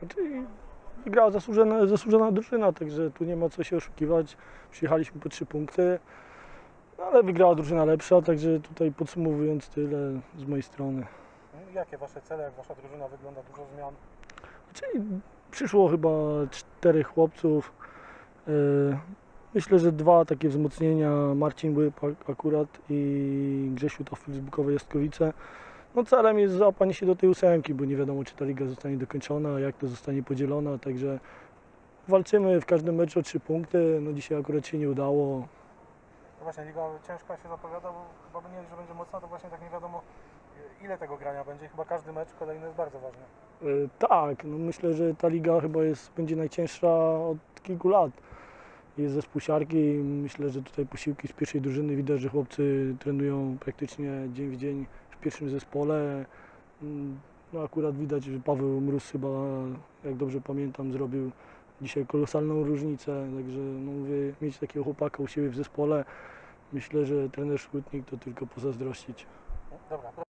Znaczy, wygrała zasłużona, zasłużona drużyna, także tu nie ma co się oszukiwać. Przyjechaliśmy po trzy punkty, ale wygrała drużyna lepsza, także tutaj podsumowując tyle z mojej strony. Jakie wasze cele, jak wasza drużyna wygląda? Dużo zmian? Czyli przyszło chyba czterech chłopców. Yy, Myślę, że dwa takie wzmocnienia, Marcin ak- akurat i Grzesiu Tofil z Bukowej Jaskrowice. No celem jest załapanie się do tej ósemki, bo nie wiadomo czy ta liga zostanie dokończona, jak to zostanie podzielona, także walczymy w każdym meczu o trzy punkty. No dzisiaj akurat się nie udało. No właśnie, liga ciężka się zapowiada, bo chyba nie, że będzie mocna, to właśnie tak nie wiadomo ile tego grania będzie. Chyba każdy mecz kolejny jest bardzo ważny. E, Tak, no myślę, że ta liga chyba jest, będzie najcięższa od kilku lat. Jest zespół siarki i myślę, że tutaj posiłki z pierwszej drużyny widać, że chłopcy trenują praktycznie dzień w dzień pierwszym zespole. Mm, No akurat widać, że Paweł Mróz chyba, jak dobrze pamiętam, zrobił dzisiaj kolosalną różnicę, także no mówię, mieć takiego chłopaka u siebie w zespole, myślę, że trener Szkutnik to tylko pozazdrościć. Dobra,